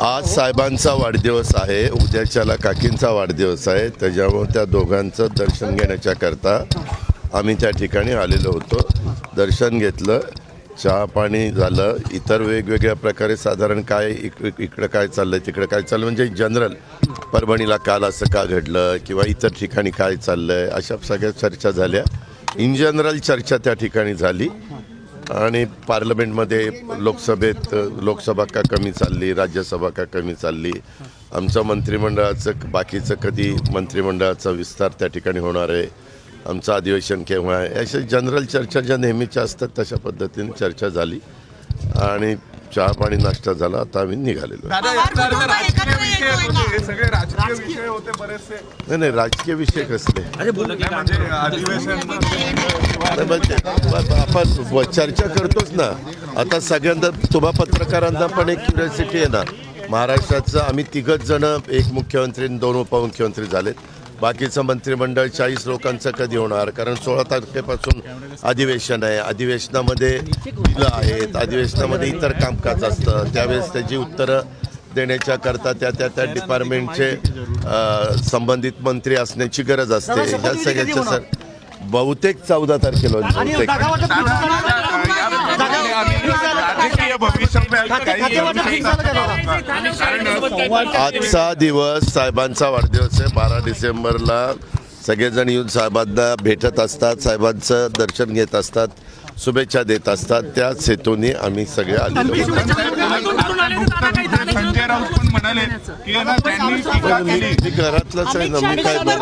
आज साहेबांचा वाढदिवस आहे. उद्याच्याला काकींचा वाढदिवस आहे. त्याच्यामुळे त्या दोघांचं दर्शन घेण्याच्या करता आम्ही त्या ठिकाणी आलेलो होतो. दर्शन घेतलं. चहा पाणी झालं. इतर वेगवेगळ्या प्रकारे साधारण काय इक इकडं काय चाललंय तिकडं काय चाललं म्हणजे जनरल परभणीला काल असं का घडलं किंवा इतर ठिकाणी काय चाललंय? अशा सगळ्या चर्चा झाल्या. इन जनरल चर्चा त्या ठिकाणी झाली. आणि पार्लमेंटमध्ये लोकसभेत लोकसभा का कमी चालली राज्यसभा का कमी चालली आमचं मंत्रिमंडळाचं बाकीचं कधी मंत्रिमंडळाचा विस्तार त्या ठिकाणी होणार आहे आमचं अधिवेशन केव्हा आहे अशा जनरल चर्चा ज्या नेहमीच्या असतात तशा पद्धतीने चर्चा झाली आणि चहा पाणी नाश्ता झाला आता आम्ही निघालेलो राजकीय विषय होते बरेचसे. नाही नाही राजकीय विषय कसले? म्हणजे अधिवेशन म्हणजे ब- आपण व- चर्चा करतोच ना. आता सगळ्यांना तुम्हा पत्रकारांना पण एक क्युरियोसिटी आहे ना महाराष्ट्राचं आम्ही तिघच जण एक मुख्यमंत्री आणि दोन उपमुख्यमंत्री झालेत. बाकीचं मंत्रिमंडळ चाळीस लोकांचं कधी होणार? कारण सोळा तारखेपासून अधिवेशन आहे. अधिवेशनामध्ये बिलं आहेत अधिवेशनामध्ये इतर कामकाज असतं. त्यावेळेस त्याची उत्तरं देण्याच्या करता त्या त्या त्या डिपार्टमेंटचे संबंधित मंत्री असण्याची गरज असते ह्या सगळ्याच्या सर बहुतेक चौदा तारखेला. आजचा दिवस साहेबांचा वाढदिवस आहे बारा डिसेंबरला सगळेजण येऊन साहेबांना भेटत असतात साहेबांचं दर्शन घेत असतात शुभेच्छा देत असतात त्याच हेतूने आम्ही सगळे आलेलो. संजय राऊत पण म्हणाले की ना त्यांनी टीका केली. मी घरातलंच आहे ना मी काय सर?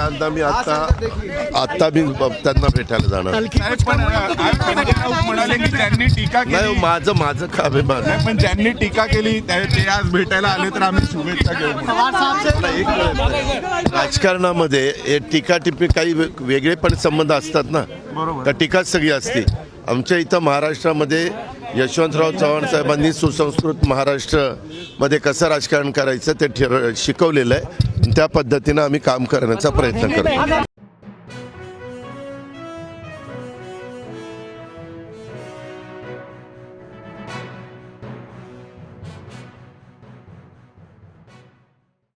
आता मी आता आता मी त्यांना भेटायला जाणार. म्हणाले की त्यांनी टीका नाही केली. माझं माझं काम आहे माझं. पण ज्यांनी टीका केली त्या- ते आज भेटायला आले तर आम्ही शुभेच्छा घेऊ राजकारणामध्ये हे टीका टिप्पणी काही वेगळे पण संबंध असतात ना. बरोबर. का टीकाच सगळी असते. आमच्या इथं महाराष्ट्रामध्ये यशवंतराव चव्हाण साहेबांनी सुसंस्कृत महाराष्ट्रमध्ये कसं राजकारण करायचं ते ठर शिकवलेलं आहे. त्या पद्धतीनं आम्ही काम करण्याचा प्रयत्न करतो.